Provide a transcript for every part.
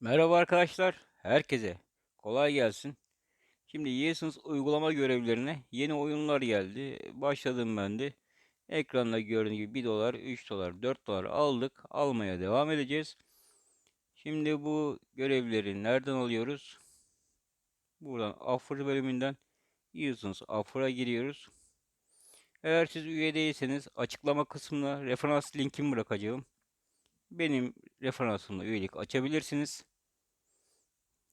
Merhaba arkadaşlar, herkese kolay gelsin. Şimdi Yesons uygulama görevlerine yeni oyunlar geldi. Başladım ben de. Ekranda gördüğünüz gibi 1 dolar, 3 dolar, 4 dolar aldık. Almaya devam edeceğiz. Şimdi bu görevleri nereden alıyoruz? Buradan Offer bölümünden Yesons Offer'a giriyoruz. Eğer siz üye değilseniz açıklama kısmına referans linkimi bırakacağım. Benim referansımla üyelik açabilirsiniz.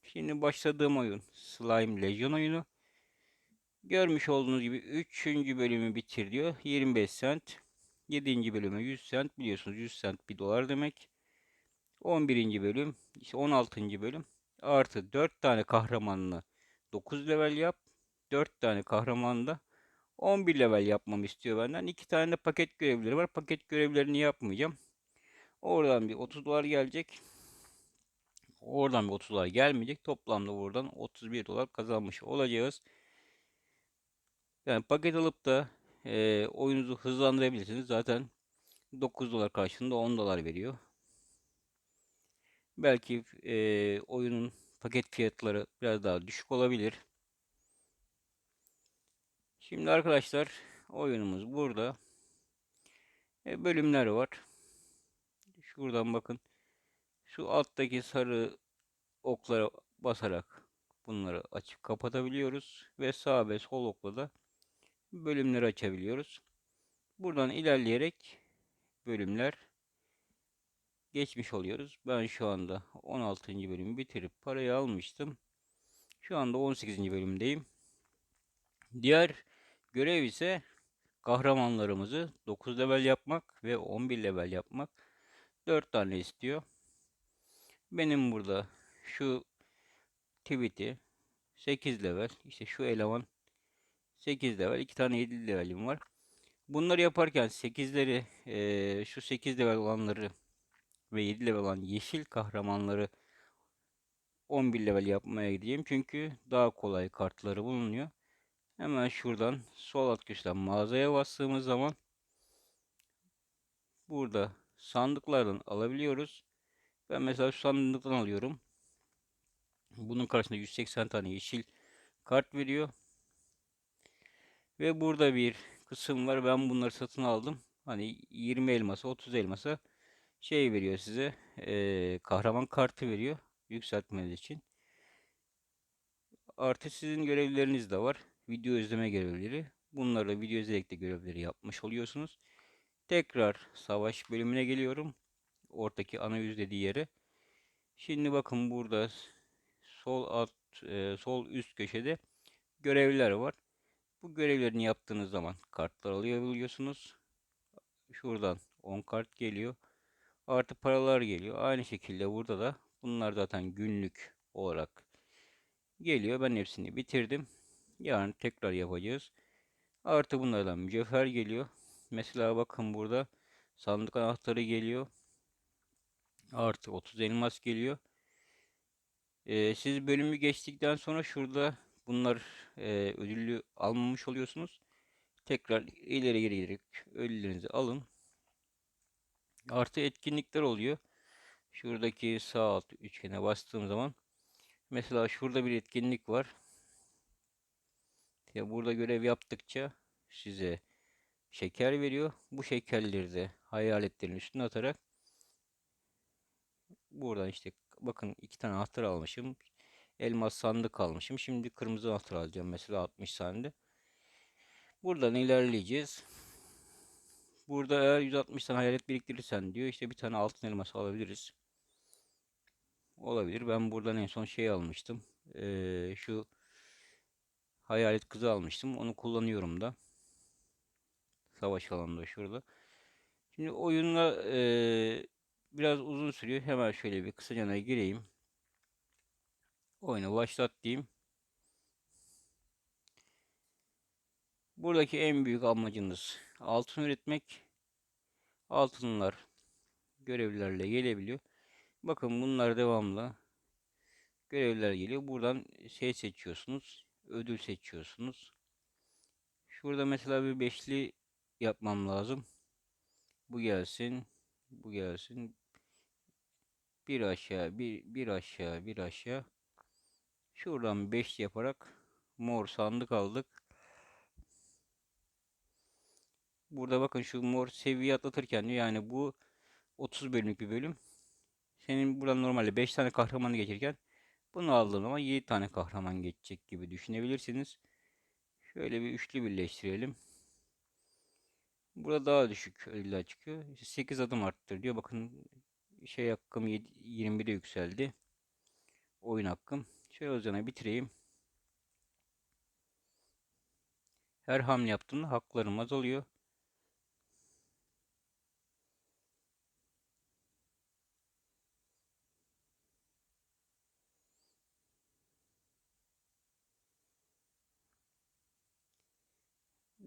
Şimdi başladığım oyun Slime Legion oyunu. Görmüş olduğunuz gibi 3. bölümü bitir diyor. 25 cent. 7. bölüme 100 cent. Biliyorsunuz 100 cent 1 dolar demek. 11. bölüm. işte 16. bölüm. Artı 4 tane kahramanını 9 level yap. 4 tane kahramanı da 11 level yapmamı istiyor benden. 2 tane de paket görevleri var. Paket görevlerini yapmayacağım. Oradan bir 30 dolar gelecek. Oradan bir 30 dolar gelmeyecek. Toplamda buradan 31 dolar kazanmış olacağız. Yani paket alıp da e, oyununuzu hızlandırabilirsiniz. Zaten 9 dolar karşılığında 10 dolar veriyor. Belki e, oyunun paket fiyatları biraz daha düşük olabilir. Şimdi arkadaşlar oyunumuz burada. E, bölümler var. Şuradan bakın. Şu alttaki sarı oklara basarak bunları açıp kapatabiliyoruz. Ve sağ ve sol okla da bölümleri açabiliyoruz. Buradan ilerleyerek bölümler geçmiş oluyoruz. Ben şu anda 16. bölümü bitirip parayı almıştım. Şu anda 18. bölümdeyim. Diğer görev ise kahramanlarımızı 9 level yapmak ve 11 level yapmak. 4 tane istiyor. Benim burada şu tweet'i 8 level işte şu eleman 8 level 2 tane 7 levelim var. Bunları yaparken 8'leri e, şu 8 level olanları ve 7 level olan yeşil kahramanları 11 level yapmaya gideceğim. Çünkü daha kolay kartları bulunuyor. Hemen şuradan sol alt köşeden mağazaya bastığımız zaman burada sandıklardan alabiliyoruz. Ben mesela şu sandıktan alıyorum. Bunun karşısında 180 tane yeşil kart veriyor. Ve burada bir kısım var. Ben bunları satın aldım. Hani 20 elmasa 30 elmasa şey veriyor size. E, kahraman kartı veriyor. Yükseltmeniz için. Artı sizin görevleriniz de var. Video izleme görevleri. Bunları video izleyerek de görevleri yapmış oluyorsunuz. Tekrar savaş bölümüne geliyorum. Ortaki ana yüz dediği yere. Şimdi bakın burada sol alt e, sol üst köşede görevler var. Bu görevlerini yaptığınız zaman kartlar alabiliyorsunuz. Şuradan 10 kart geliyor. Artı paralar geliyor. Aynı şekilde burada da bunlar zaten günlük olarak geliyor. Ben hepsini bitirdim. Yarın tekrar yapacağız. Artı bunlardan mücevher geliyor. Mesela bakın burada sandık anahtarı geliyor. Artı 30 elmas geliyor. Ee, siz bölümü geçtikten sonra şurada bunlar e, ödüllü almamış oluyorsunuz. Tekrar ileri geri giderek ödüllerinizi alın. Artı etkinlikler oluyor. Şuradaki sağ alt üçgene bastığım zaman mesela şurada bir etkinlik var. Ya burada görev yaptıkça size şeker veriyor. Bu şekerleri de hayaletlerin üstüne atarak buradan işte bakın iki tane anahtar almışım. Elmas sandık almışım. Şimdi kırmızı anahtar alacağım. Mesela 60 sandı. Buradan ilerleyeceğiz. Burada eğer 160 tane hayalet biriktirirsen diyor işte bir tane altın elması alabiliriz. Olabilir. Ben buradan en son şey almıştım. Ee, şu hayalet kızı almıştım. Onu kullanıyorum da. Savaş alanında şurada. Şimdi oyunla e, biraz uzun sürüyor. Hemen şöyle bir kısaca gireyim. Oyunu başlat diyeyim. Buradaki en büyük amacınız altın üretmek. Altınlar görevlerle gelebiliyor. Bakın bunlar devamlı görevler geliyor. Buradan şey seçiyorsunuz. Ödül seçiyorsunuz. Şurada mesela bir beşli yapmam lazım. Bu gelsin. Bu gelsin. Bir aşağı, bir, bir aşağı, bir aşağı. Şuradan 5 yaparak mor sandık aldık. Burada bakın şu mor seviye atlatırken yani bu 30 bölümlük bir bölüm. Senin buradan normalde 5 tane kahramanı geçirken bunu aldığın zaman 7 tane kahraman geçecek gibi düşünebilirsiniz. Şöyle bir üçlü birleştirelim. Burada daha düşük ödüller çıkıyor. İşte 8 adım arttır diyor. Bakın şey hakkım 21'e yükseldi. Oyun hakkım. Şöyle o bitireyim. Her hamle yaptığımda haklarım azalıyor.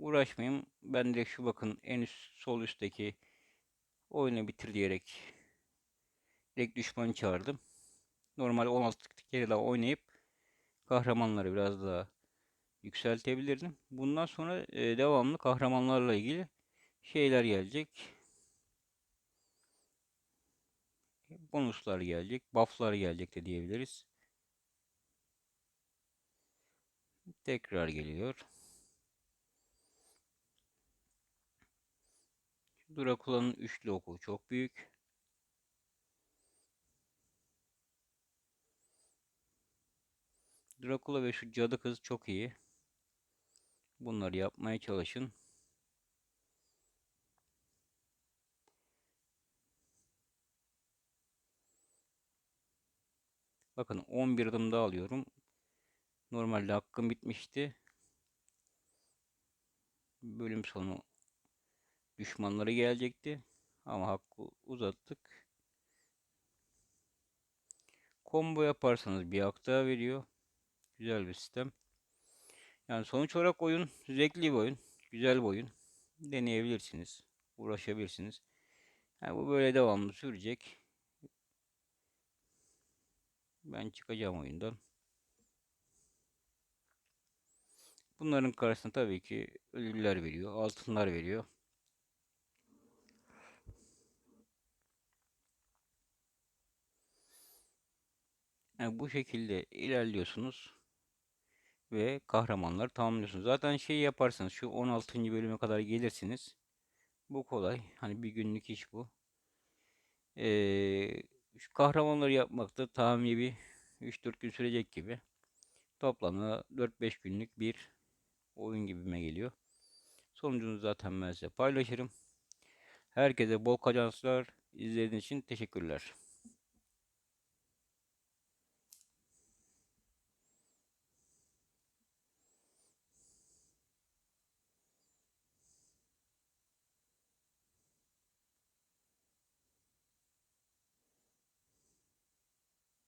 Uğraşmayayım. Ben direkt şu bakın en üst sol üstteki oyunu bitir diyerek direkt düşmanı çağırdım. Normal 16 kere daha oynayıp kahramanları biraz daha yükseltebilirdim. Bundan sonra e, devamlı kahramanlarla ilgili şeyler gelecek. Bonuslar gelecek, bufflar gelecek de diyebiliriz. Tekrar geliyor. Drakula'nın üçlü oku çok büyük. Drakula ve şu cadı kız çok iyi. Bunları yapmaya çalışın. Bakın 11 adım daha alıyorum. Normalde hakkım bitmişti. Bölüm sonu düşmanları gelecekti. Ama hakkı uzattık. Combo yaparsanız bir hak veriyor. Güzel bir sistem. Yani sonuç olarak oyun zevkli bir oyun. Güzel bir oyun. Deneyebilirsiniz. Uğraşabilirsiniz. Yani bu böyle devamlı sürecek. Ben çıkacağım oyundan. Bunların karşısında tabii ki ödüller veriyor, altınlar veriyor. Yani bu şekilde ilerliyorsunuz ve kahramanları tamamlıyorsunuz. Zaten şey yaparsanız şu 16. bölüme kadar gelirsiniz. Bu kolay. Hani bir günlük iş bu. Ee, şu kahramanları yapmakta tahmini bir 3-4 gün sürecek gibi. Toplamda 4-5 günlük bir oyun gibime geliyor. Sonucunu zaten ben size paylaşırım. Herkese bol kazançlar. İzlediğiniz için teşekkürler.